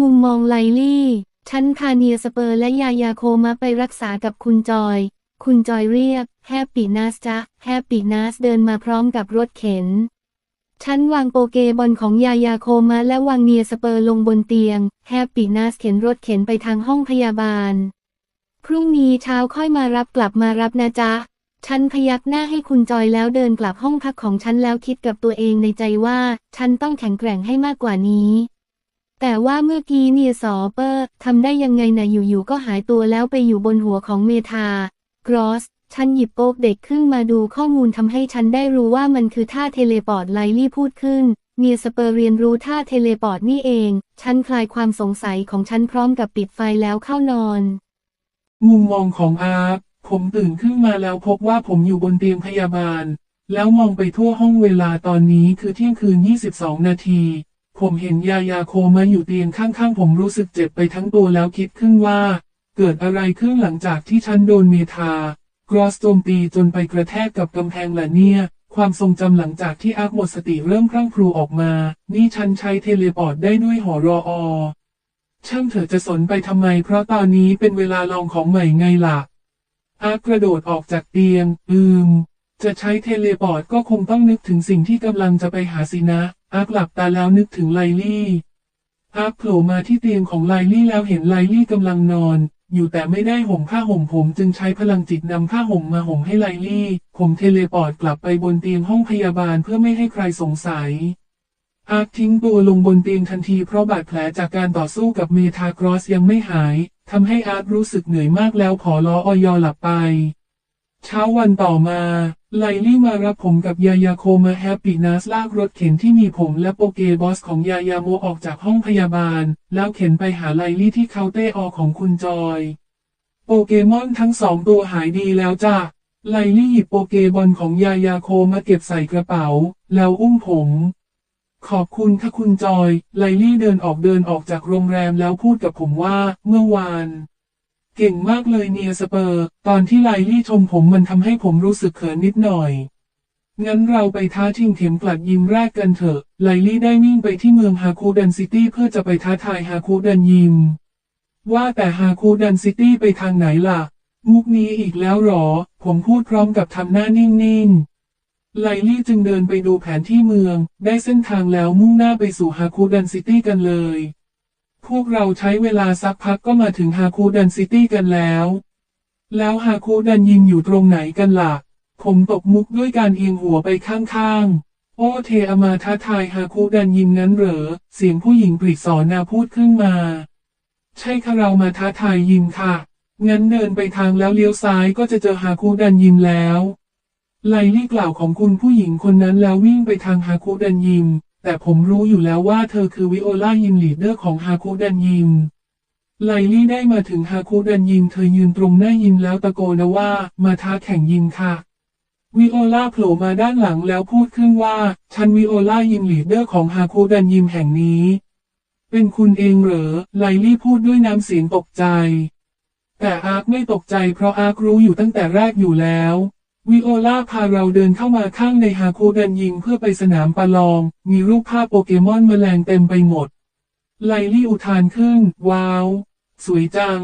มุมมองไลลี่ฉันพาเนียสเปอร์และยายาโคมาไปรักษากับคุณจอย คุณจอยเรียก แฮปปี้นัสจ้ะแฮปปี้นัสเดินมาพร้อมกับรถเข็นฉันวางโปเกบอลของยายาโคมาและวางเนียสเปอร์ลงบนเตียง แฮปปี้นัสเข็นรถเข็นไปทางห้องพยาบาล พรุ่งนี้เช้าค่อยมารับกลับมารับนะจ๊ะ ฉันพยักหน้าให้คุณจอยแล้วเดินกลับห้องพักของฉันแล้วคิดกับตัวเองในใจว่า ฉันต้องแข็งแกร่งให้มากกว่านี้ แต่ว่าเมื่อกี้เนียสอเปอร์ทำได้ยังไงนะอยู่ๆก็หายตัวแล้วไปอยู่บนหัวของเมธากรอสฉันหยิบโป๊กเด็กขึ้นมาดูข้อมูลทำให้ฉันได้รู้ว่ามันคือท่าเทเลพอร์ตไลลี่พูดขึ้นเนียสเปอร์เรียนรู้ท่าเทเลพอร์ตนี่เอง ฉันคลายความสงสัยของฉันพร้อมกับปิดไฟแล้วเข้านอน มุมมองของอาร์ ผมตื่นขึ้นมาแล้วพบว่าผมอยู่บนเตียงพยาบาล แล้วมองไปทั่วห้องเวลาตอนนี้คือเที่ยงคืน 22 นาที ผมเห็นยายาโคมาอยู่เตียงข้างๆ ผมรู้สึกเจ็บไปทั้งตัวแล้วคิดขึ้นว่า เกิดอะไรขึ้นหลังจากที่ฉันโดนเมทากรอสโจมตีจนไปกระแทกกับกำแพงละเนี่ย ความทรงจำหลังจากที่อาร์คหมดสติเริ่มพรั่งพรูออกมา นี่ฉันใช้เทเลพอร์ตได้ด้วยหอรออช่างเถอะจะสนไปทำไม เพราะตอนนี้เป็นเวลาลองของใหม่ไงล่ะ อาร์คกระโดดออกจากเตียง อืม จะใช้เทเลพอร์ตก็คงต้องนึกถึงสิ่งที่กำลังจะไปหาสินะ อาร์คหลับตาแล้วนึกถึงไลลี่อาร์คโผล่มาที่เตียงของไลลี่แล้วเห็นไลลี่กำลังนอน อยู่แต่ไม่ได้ห่มผ้าห่มผมจึงใช้พลังจิตนำผ้าห่มมาห่มให้ไลลี่ ผมเทเลพอร์ตกลับไปบนเตียงห้องพยาบาลเพื่อไม่ให้ใครสงสัยอาร์ทิ้งตัวลงบนเตียงทันทีเพราะบาดแผลจากการต่อสู้กับเมทากรอสยังไม่หาย ทำให้อาร์ครู้สึกเหนื่อยมากแล้วขอล้อออยอหลับไป เช้าวันต่อมาไลลี่มารับผมกับยายาโคมาแฮปปี้นัสลากรถเข็นที่มีผมและโปเกบอสของยายาโมออกจากห้องพยาบาล แล้วเข็นไปหาไลลี่ที่เคาน์เตอร์ออของคุณจอย โปเกมอนทั้งสองตัวหายดีแล้วจ้ะไลลี่หยิบโปเกบอลของยายาโคมาเก็บใส่กระเป๋า แล้วอุ้มผม ขอบคุณค่ะคุณจอย ไลลี่เดินออกเดินออกจากโรงแรมแล้วพูดกับผมว่า เมื่อวาน เก่งมากเลยเนียสเปอร์ ตอนที่ไลลี่ชมผมมันทำให้ผมรู้สึกเขินนิดหน่อย งั้นเราไปท้าชิงเข็มกลัดยิมแรกกันเถอะ ไลลี่ได้วิ่งไปที่เมืองฮาคูดันซิตี้เพื่อจะไปท้าทายฮาคูดันยิม ว่าแต่ฮาคูดันซิตี้ไปทางไหนล่ะ มุกนี้อีกแล้วหรอ ผมพูดพร้อมกับทำหน้านิ่งๆ ไลลี่จึงเดินไปดูแผนที่เมือง ได้เส้นทางแล้วมุ่งหน้าไปสู่ฮาคูดันซิตี้กันเลย พวกเราใช้เวลาสักพักก็มาถึงฮาคูดันซิตี้กันแล้ว แล้วฮาคูดันยิมอยู่ตรงไหนกันล่ะ ผมตกมุกด้วยการเอียงหัวไปข้างๆ โอ้เทอมาท้าทายฮาคูดันยิมงั้นเหรอ เสียงผู้หญิงปริศนาพูดขึ้นมา ใช่ค่ะเรามาท้าทายยิมค่ะ งั้นเดินไปทางแล้วเลี้ยวซ้ายก็จะเจอฮาคูดันยิมแล้ว ไลลี่กล่าวของคุณผู้หญิงคนนั้นแล้ววิ่งไปทางฮาคูดันยิม แต่ผมรู้อยู่แล้วว่าเธอคือวิโอลายิมลีดเดอร์ของฮาคูดันยิม ไลลี่ได้มาถึงฮาคูดันยิม เธอยืนตรงหน้ายิมแล้วตะโกนว่า มาท้าแข่งยิมค่ะ วิโอลาโผล่มาด้านหลังแล้วพูดขึ้นว่า ฉันวิโอลายิมลีดเดอร์ของฮาคูดันยิมแห่งนี้ เป็นคุณเองเหรอ ไลลี่พูดด้วยน้ำเสียงตกใจ แต่อาร์คไม่ตกใจเพราะอาร์ครู้อยู่ตั้งแต่แรกอยู่แล้ว วิโอลาพาเราเดินเข้ามาข้างในฮาคูดันยิงเพื่อไปสนามประลอง มีรูปภาพโปเกมอนแมลงเต็มไปหมด ไลลี่อุทานขึ้น ว้าว สวยจัง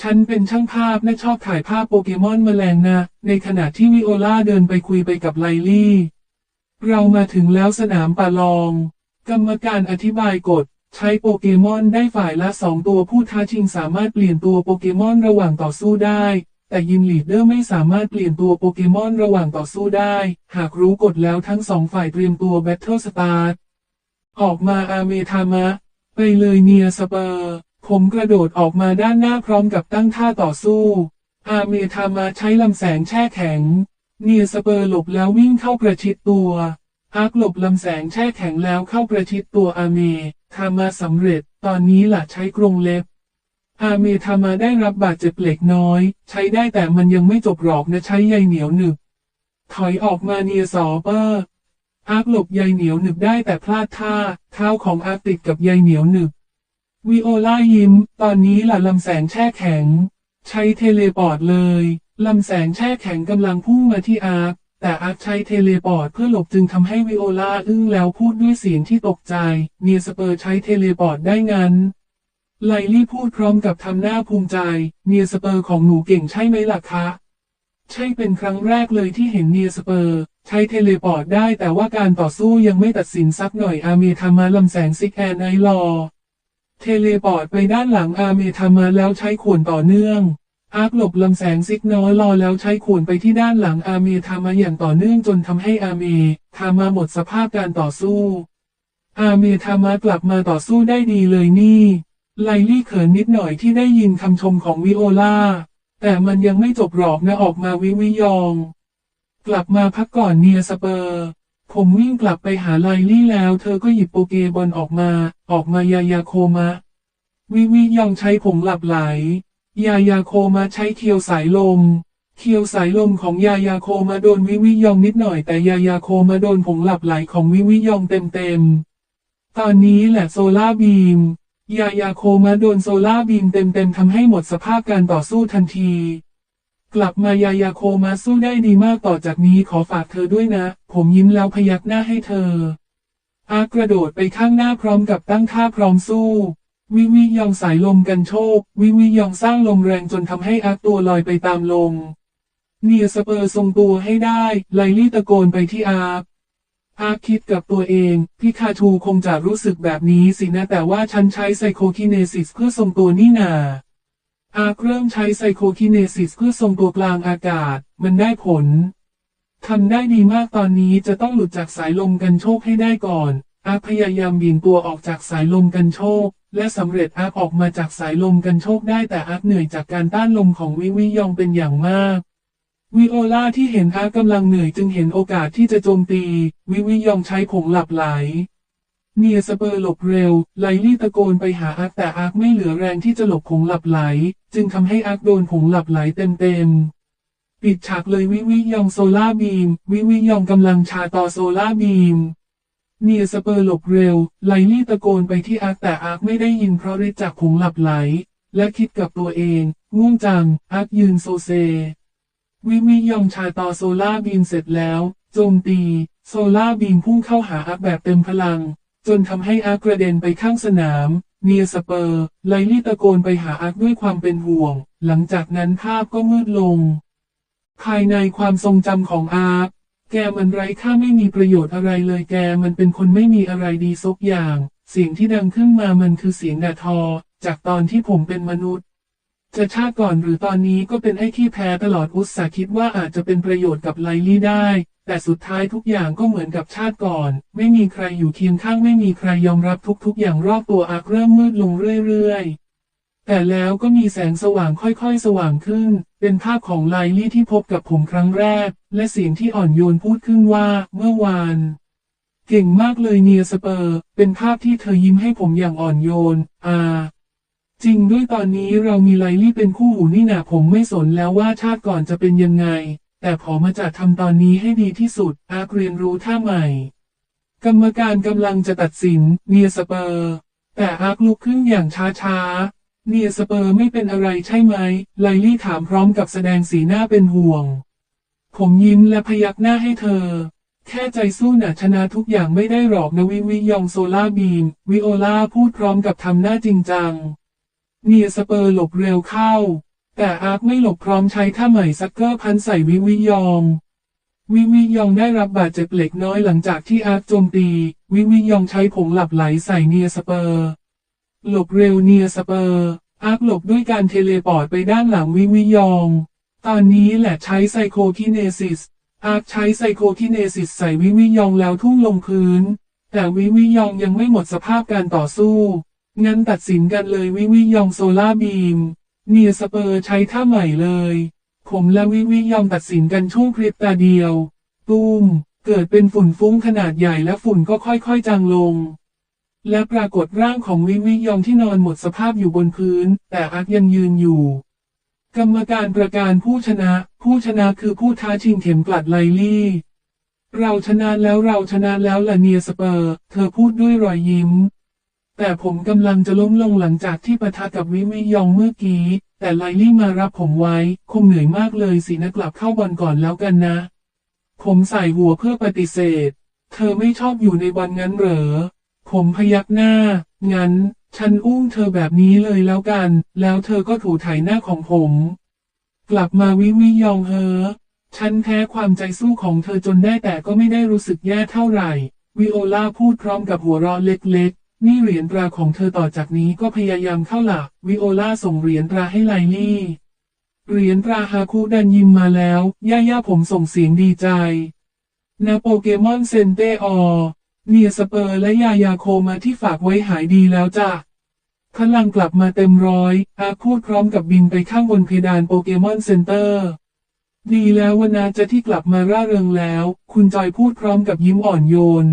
ฉันเป็นช่างภาพและชอบถ่ายภาพโปเกมอนแมลงนะ ในขณะที่วิโอลาเดินไปคุยไปกับไลลี่ เรามาถึงแล้วสนามประลอง กรรมการอธิบายกฎ ใช้โปเกมอนได้ฝ่ายละสองตัวผู้ท้าชิงสามารถเปลี่ยนตัวโปเกมอนระหว่างต่อสู้ได้ แต่ยิมลีดเดอร์ไม่สามารถเปลี่ยนตัวโปเกมอนระหว่างต่อสู้ได้ หากรู้กฎแล้วทั้งสองฝ่ายเตรียมตัวแบทเทิลสตาร์ทออกมาอาเมทามะ ไปเลยเนียสเปอร์ ผมกระโดดออกมาด้านหน้าพร้อมกับตั้งท่าต่อสู้ อาเมทามะใช้ลำแสงแช่แข็ง เนียสเปอร์หลบแล้ววิ่งเข้าประชิดตัวอาร์คหลบลำแสงแช่แข็งแล้วเข้าประชิดตัวอาเมทามาสำเร็จ ตอนนี้ล่ะใช้กรงเล็บ อาเมทามาได้รับบาดเจ็บเล็กน้อย ใช้ได้แต่มันยังไม่จบหรอกนะใช้ใยเหนียวหนึบ ถอยออกมาเนียสอเปอร์อาร์คหลบใยเหนียวหนึบได้แต่พลาดท่า เท้าของอาร์คติดกับใยเหนียวหนึบวิโอลายิ้ม ตอนนี้ล่ะลำแสงแช่แข็ง ใช้เทเลพอร์ตเลยลำแสงแช่แข็งกำลังพุ่งมาที่อาร์คแต่อาร์คใช้เทเลพอร์ตเพื่อหลบจึงทำให้วิโอลาอึ้งแล้วพูดด้วยเสียงที่ตกใจ เนียสเปอร์ใช้เทเลพอร์ตได้งั้น ไลลี่พูดพร้อมกับทำหน้าภูมิใจ เนียสเปอร์ของหนูเก่งใช่ไหมล่ะคะ ใช่เป็นครั้งแรกเลยที่เห็นเนียสเปอร์ ใช้เทเลพอร์ตได้แต่ว่าการต่อสู้ยังไม่ตัดสินสักหน่อยอาเมทามาลำแสงซิกแอนไอรอเทเลพอร์ตไปด้านหลังอาเมทามาแล้วใช้ขวนต่อเนื่องอาร์คหลบลำแสงซิกน้อยรอแล้วใช้ขวนไปที่ด้านหลังอาเมทามาอย่างต่อเนื่องจนทำให้อาเมทามาหมดสภาพการต่อสู้ อาเมทามากลับมาต่อสู้ได้ดีเลยนี่ ไลลี่เขินนิดหน่อยที่ได้ยินคำชมของวิโอลา แต่มันยังไม่จบหรอกนะออกมาวิวิยอง กลับมาพักก่อนเนียสเปอร์ ผมวิ่งกลับไปหาไลลี่แล้ว เธอก็หยิบโปเกบอลออกมา ออกมายายาโคมะวิวิยองใช้ผงหลับไหล ยายาโคมาใช้เคียวสายลม เคียวสายลมของยายาโคมาโดนวิวิยองนิดหน่อยแต่ยายาโคมาโดนผงหลับไหลของวิวิยองเต็มๆ ตอนนี้แหละโซล่าบีม ยายาโคมาโดนโซล่าบีมเต็มๆทำให้หมดสภาพการต่อสู้ทันที กลับมายายาโคมาสู้ได้ดีมากต่อจากนี้ขอฝากเธอด้วยนะ ผมยิ้มแล้วพยักหน้าให้เธอ อากระโดดไปข้างหน้าพร้อมกับตั้งท่าพร้อมสู้ วิวิยองสายลมกันโชค วิวิยองสร้างลมแรงจนทำให้อาร์คตัวลอยไปตามลมเนียสเปอร์ทรงตัวให้ได้ ไลลี่ตะโกนไปที่อาร์ คอาร์คคิดกับตัวเองพี่คาทูคงจะรู้สึกแบบนี้สินะแต่ว่าฉันใช้ไซโคคิเนซิสเพื่อทรงตัวนี่นาอาร์คเริ่มใช้ไซโคคิเนซิสเพื่อทรงตัวกลางอากาศ มันได้ผลทำได้ดีมากตอนนี้จะต้องหลุดจากสายลมกันโชคให้ได้ก่อน อาพยายามเบี่ยงตัวออกจากสายลมกันโชค และสำเร็จอาออกมาจากสายลมกันโชคได้แต่อาเหนื่อยจากการต้านลมของวิวิยองเป็นอย่างมาก วิโอลาที่เห็นอาร์คกำลังเหนื่อยจึงเห็นโอกาสที่จะโจมตี วิวิยองใช้ผงหลับไหล เนียสเปอร์หลบเร็ว ไลลี่ตะโกนไปหาอาร์แต่อาร์ไม่เหลือแรงที่จะหลบผงหลับไหล จึงทำให้อาร์โดนผงหลับไหลเต็มๆ ปิดฉากเลยวิวิยองโซล่าบีม วิวิยองกำลังชาต่อโซล่าบีม เนียสเปอร์หลบเร็ว ไลลี่ตะโกนไปที่อาร์แต่อาร์ไม่ได้ยินเพราะฤทธิ์จากผงหลับไหล และคิดกับตัวเองง่วงจังอาร์ยืนโซเซ วิวิยองชาต่อโซล่าบีมเสร็จแล้ว โจมตี โซล่าบีมพุ่งเข้าหาอาร์คแบบเต็มพลัง จนทำให้อาร์คกระเด็นไปข้างสนาม เนียสเปอร์ ไลลี่ตะโกนไปหาอาร์คด้วยความเป็นห่วง หลังจากนั้นภาพก็มืดลง ภายในความทรงจำของอาร์คแกมันไร้ค่าไม่มีประโยชน์อะไรเลยแกมันเป็นคนไม่มีอะไรดีสักอย่าง เสียงที่ดังขึ้นมามันคือเสียงด่าทอ จากตอนที่ผมเป็นมนุษย์ จะชาติก่อนหรือตอนนี้ก็เป็นไอ้ขี้แพ้ตลอดอุตสาห์คิดว่าอาจจะเป็นประโยชน์กับไลลี่ได้ แต่สุดท้ายทุกอย่างก็เหมือนกับชาติก่อน ไม่มีใครอยู่เคียงข้างไม่มีใครยอมรับทุกๆ อย่างรอบตัวอาร์คเริ่มมืดลงเรื่อยๆ แต่แล้วก็มีแสงสว่างค่อยๆ สว่างขึ้น เป็นภาพของไลลี่ที่พบกับผมครั้งแรก และเสียงที่อ่อนโยนพูดขึ้นว่า เมื่อวานเก่งมากเลยเนียสเปอร์ เป็นภาพที่เธอยิ้มให้ผมอย่างอ่อนโยนอ่า จริงด้วยตอนนี้เรามีไลลี่เป็นคู่หูนี่นาผมไม่สนแล้วว่าชาติก่อนจะเป็นยังไง แต่ขอมาจัดทำตอนนี้ให้ดีที่สุด อาร์คเรียนรู้ท่าใหม่ กรรมการกำลังจะตัดสินเนียสเปอร์ แต่อาร์คลุกขึ้นอย่างช้าๆเนียสเปอร์ไม่เป็นอะไรใช่ไหม ไลลี่ถามพร้อมกับแสดงสีหน้าเป็นห่วง ผมยิ้มและพยักหน้าให้เธอ แค่ใจสู้หนะชนะทุกอย่างไม่ได้หรอกนะวิวิยองโซลาบีม วิโอลาพูดพร้อมกับทำหน้าจริงจัง เนียสเปอร์หลบเร็วเข้า แต่อาร์คไม่หลบพร้อมใช้ท่าใหม่ซักเกอร์พันใส่วิวิยอง วิวิยองได้รับบาดเจ็บเล็กน้อยหลังจากที่อาร์คโจมตี วิวิยองใช้ผงหลับไหลใส่เนียสเปอร์ หลบเร็วเนียสเปอร์ อาร์คหลบด้วยการเทเลพอร์ตไปด้านหลังวิวิยอง ตอนนี้แหละใช้ไซโคคิเนซิส อาร์คใช้ไซโคคิเนซิสใส่วิวิยองแล้วทุ่งลงพื้น แต่วิวิยองยังไม่หมดสภาพการต่อสู้ งั้นตัดสินกันเลยวิวิยองโซล่าบีม เนียสเปอร์ใช้ท่าใหม่เลย ผมและวิวิยองตัดสินกันช่วงพริบตาเดียว ตูม เกิดเป็นฝุ่นฟุ้งขนาดใหญ่และฝุ่นก็ค่อยๆจางลง และปรากฏร่างของวิวิยองที่นอนหมดสภาพอยู่บนพื้น แต่อาร์คยังยืนอยู่ กรรมการประกาศผู้ชนะ ผู้ชนะคือผู้ท้าชิงเข็มกลัดไลลี่เราชนะแล้วเราชนะแล้วล่ะเนียสเปอร์ เธอพูดด้วยรอยยิ้ม แต่ผมกำลังจะล้มลงหลังจากที่ปะทะกับวิวิยองเมื่อกี้ แต่ไลลี่มารับผมไว้ คงเหนื่อยมากเลยสินะกลับเข้าบอลก่อนแล้วกันนะ ผมใส่หัวเพื่อปฏิเสธ เธอไม่ชอบอยู่ในวันงั้นเหรอ ผมพยักหน้า งั้น ฉันอุ้มเธอแบบนี้เลยแล้วกัน แล้วเธอก็ถูถ่ายหน้าของผม กลับมาวิวิยองเฮอฉันแพ้ความใจสู้ของเธอจนได้แต่ก็ไม่ได้รู้สึกแย่เท่าไหร่ วิโอลาพูดพร้อมกับหัวเราะเล็ก นี่เหรียญตราของเธอต่อจากนี้ก็พยายามเข้าหลัก วิโอลาส่งเหรียญตราให้ไลลี่ เหรียญตราฮาคุดันยิมมาแล้ว ย่าย่าผมส่งเสียงดีใจ นาโปเกมอนเซนเตออเนียสเปอร์และยายาโคมาที่ฝากไว้หายดีแล้วจ้ะพลังกลับมาเต็มร้อย อาพูดพร้อมกับบินไปข้างบนเพดานโปเกมอนเซ็นเตอร์ ดีแล้ววนาจะที่กลับมาร่าเริงแล้ว คุณจอยพูดพร้อมกับยิ้มอ่อนโยน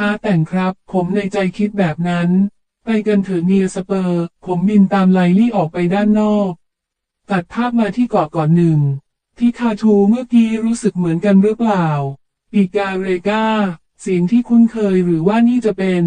อาแต่งครับ ผมในใจคิดแบบนั้น ไปกันเถอะเนียสเปอร์ ผมบินตามไลลี่ออกไปด้านนอก ตัดภาพมาที่เกาะก่อนหนึ่ง ที่คาทูเมื่อกี้รู้สึกเหมือนกันหรือเปล่า ปีกาเรกาเสียงที่คุ้นเคยหรือว่านี่จะเป็น